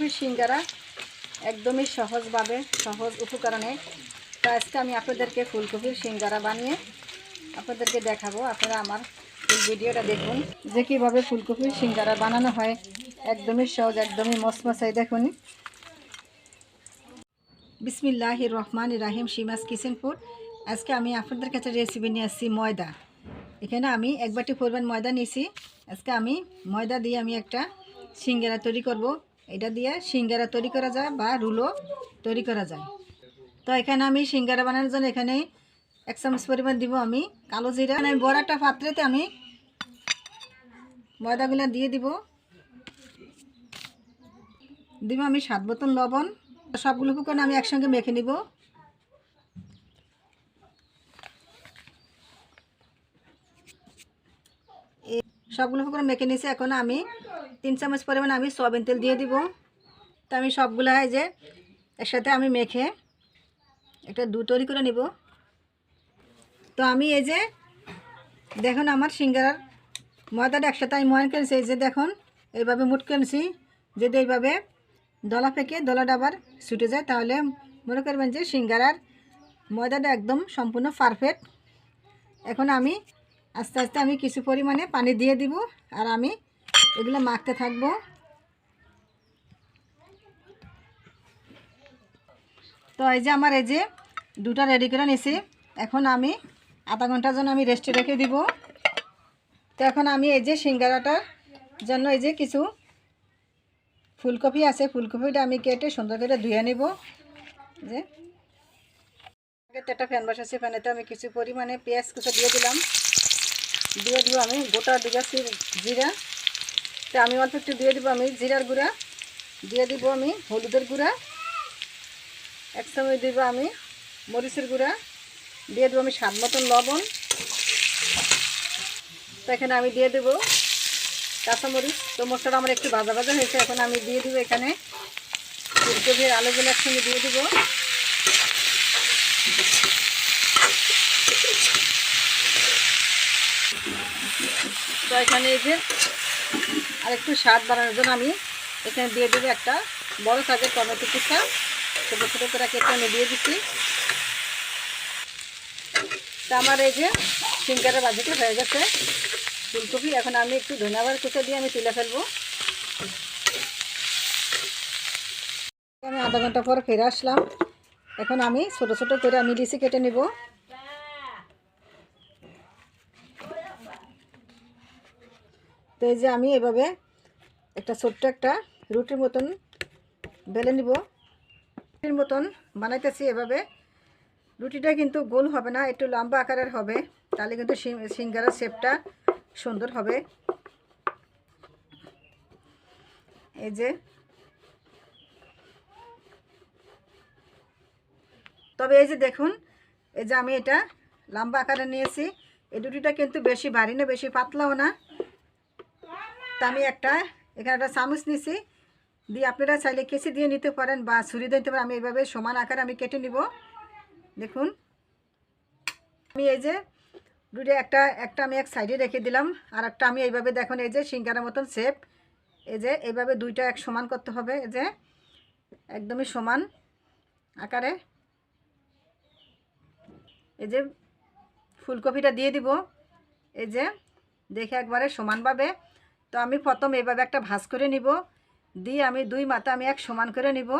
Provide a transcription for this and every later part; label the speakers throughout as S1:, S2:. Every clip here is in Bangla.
S1: ফুলকপির সিঙ্গারা একদমই সহজভাবে, সহজ উপকরণে। তো আজকে আমি আপনাদেরকে ফুলকপির সিঙ্গারা বানিয়ে আপনাদেরকে দেখাবো। আপনারা আমার এই ভিডিওটা দেখুন যে কীভাবে ফুলকপির সিঙ্গারা বানানো হয়। একদমই সহজ, একদমই মসমসাই দেখুন। বিসমিল্লাহ রহমান রাহিম, সিমাস কিচেন ফুড। আজকে আমি আপনাদের কাছে রেসিপি নিয়ে আসছি ময়দা। এখানে আমি এক বাটি পরিমাণ ময়দা নিয়েছি। আজকে আমি ময়দা দিয়ে আমি একটা সিঙ্গারা তৈরি করব। এটা দিয়ে সিঙ্গারা তৈরি করা যায় বা রুলো তৈরি করা যায়। তো এখানে আমি সিঙ্গারা বানানোর জন্য এখানে এক চামচ পরিমাণ দিব আমি কালো জিরা। আমি বড়াটা পাত্রেতে আমি ময়দাগুলো দিয়ে দিব। দিব আমি সাত বোতল লবণ। সবগুলো পুকুর আমি একসঙ্গে মেখে নিব। সবগুলো উপকরণ মেখে নিয়েছি। এখন আমি তিন চামচ পরিমাণ আমি সয়াবিন তেল দিয়ে দিব। তো আমি সবগুলো হয় যে একসাথে আমি মেখে একটা দু তৈরি করে নিব। তো আমি এই যে দেখুন আমার সিঙ্গারার ময়দাটা একসাথে আমি ময়ন কিনেছি এই যে দেখুন, এইভাবে মুট কিনেছি যদি এইভাবে দলা ফেঁকে দলাটা আবার ছুটে যায়, তাহলে মনে করবেন যে সিঙ্গারার ময়দাটা একদম সম্পূর্ণ পারফেক্ট এখন আমি আস্তে আস্তে আমি কিছু পরিমাণে পানি দিয়ে দিব আর আমি এগুলো মাখতে থাকব। তো এই যে আমার এই যে দুটা রেডি করে নিছি, এখন আমি আধা ঘণ্টার জন্য আমি রেস্টে রেখে দিব। তো এখন আমি এই যে সিঙ্গারাটার জন্য এই যে কিছু ফুলকপি আছে, ফুলকপিটা আমি কেটে সুন্দর করে ধুয়ে নিব। যে একটা ফ্যান বসাচ্ছি ফ্যানেতে আমি কিছু পরিমাণে পেঁয়াজ কুচো দিয়ে দিলাম। দিয়ে দিব আমি গোটা দিয়েছি জিরা। তো আমি অল্প একটু দিয়ে দিব আমি জিরার গুঁড়া। দিয়ে দিব আমি হলুদের গুঁড়া। এক সময় দিব আমি মরিচের গুঁড়া। দিয়ে দেবো আমি স্বাদ মতন লবণ। তো এখানে আমি দিয়ে দেবো কাঁচামরিচ। তো মশলাটা আমার একটু ভাজা ভাজা হয়েছে, এখন আমি দিয়ে দিব এখানে ফুলকপির আলুগুলো একসঙ্গে দিয়ে দিব। তো এখানে এই যে আর একটু স্বাদ বাড়ানোর জন্য আমি এখানে দিয়ে দেবো একটা বড় সাইজের টমেটো কুচা ছোটো ছোটো করে কেটে আমি দিয়ে দিচ্ছি। তা আমার এই যে সিঙ্গারা বাজিটা হয়ে গেছে। ফুলকপি, এখন আমি একটু ধন্যবাদ কুচা দিয়ে আমি তুলে ফেলব। আমি আধা ঘণ্টা পর ফিরে আসলাম। এখন আমি ছোটো ছোটো করে আমি লিচি কেটে নেব। তো এই যে আমি এভাবে একটা ছোট্ট একটা রুটির মতন বেলে নিব। রুটির মতন বানাইতেছি এভাবে। রুটিটা কিন্তু গোল হবে না, একটু লম্বা আকারের হবে, তাহলে কিন্তু সিঙ্গারার শেপটা সুন্দর হবে। এই যে। তবে এই যে দেখুন, এই যে আমি এটা লম্বা আকারে নিয়েছি। এই রুটিটা কিন্তু বেশি ভারী না, বেশি পাতলাও না। তা আমি একটা, এখানে একটা চামচ নিছি, দিয়ে আপনারা চাইলে কেসি দিয়ে নিতে পারেন বা ছুরি দিয়ে নিতে পারেন, আমি এইভাবে সমান আকারে আমি কেটে নিব। দেখুন, আমি এই যে দুটো একটা একটা আমি এক সাইডে রেখে দিলাম, আর একটা আমি এইভাবে দেখুন, এই যে সিঙ্গারের মতন শেপ এই যে এইভাবে দুইটা এক সমান করতে হবে, এই যে একদমই সমান আকারে। এই যে ফুলকপিটা দিয়ে দিব, এই যে দেখে একবারে সমানভাবে তো আমি প্রথম এইভাবে একটা ভাজ করে নিব। দিয়ে আমি দুই মাথা আমি এক সমান করে নিব।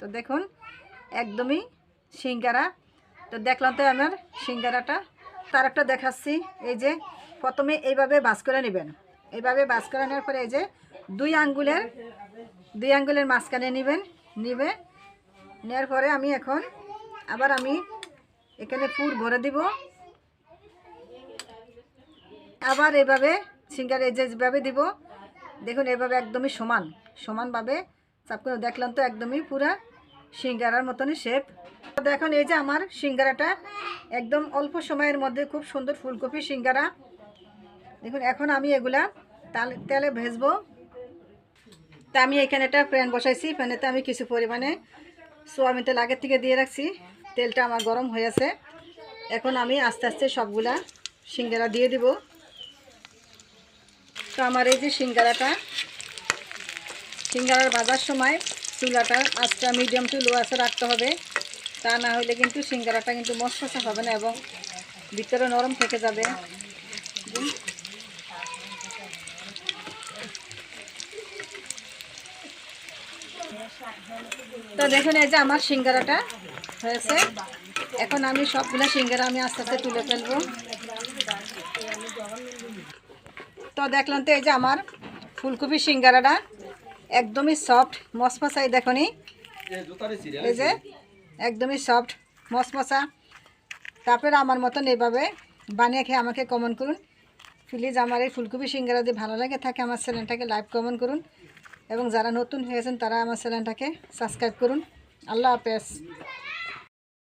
S1: তো দেখুন, একদমই সিঙ্গারা। তো দেখলাম তো আমার সিঙ্গারাটা। তার একটা দেখাচ্ছি, এই যে প্রথমে এইভাবে বাস করে নেবেন। এইভাবে বাস করে নেওয়ার পরে এই যে দুই আঙ্গুলের দুই আঙ্গুলের মাঝখানে নেবেন, নিবে। নেওয়ার পরে আমি এখন আবার আমি এখানে পুর ভরে দিব। আবার এভাবে সিঙ্গার এই যেভাবে দিব, দেখুন এভাবে একদমই সমান, সমানভাবে চাপ করে দেখলাম তো একদমই পুরা সিঙ্গারার মতনই শেপ দেখুন এই যে আমার সিঙ্গারাটা, একদম অল্প সময়ের মধ্যে খুব সুন্দর ফুলকপি সিঙ্গারা। দেখুন, এখন আমি এগুলা তালে, তেলে ভেজবো। তা আমি এখানে একটা প্যান বসাইছি, প্যানেতে আমি কিছু পরিমাণে সোয়াবিন তেল আগের থেকে দিয়ে রাখছি। তেলটা আমার গরম হয়ে আছে। এখন আমি আস্তে আস্তে সবগুলা সিঙ্গারা দিয়ে দিব। তো আমার এই যে সিঙ্গারাটা, সিঙ্গারার ভাজার সময় চুলাটা আজটা মিডিয়াম টু লো আছে রাখতে হবে। তা না হলে কিন্তু সিঙ্গারাটা কিন্তু মশমশা হবে না এবং ভিতরে নরম থেকে যাবে। তো দেখুন, এই যে আমার সিঙ্গারাটা হয়েছে। এখন আমি সবগুলো সিঙ্গারা আমি আস্তে আস্তে তুলে ফেলব তো দেখলাম তো এই যে আমার ফুলকপি সিঙ্গারাটা একদমই সফট মশমশাই দেখনি এই যে একদমই সফট মশমশা তারপরে আমার মতন এইভাবে বানিয়ে খেয়ে আমাকে কমেন্ট করুন। প্লিজ আমার এই ফুলকপি সিঙ্গারা যদি ভালো লাগে থাকে আমার চ্যানেলটাকে লাইভ কমেন্ট করুন। এবং যারা নতুন হয়েছেন তারা আমার চ্যানেলটাকে সাবস্ক্রাইব করুন। আল্লাহ হাফেজ।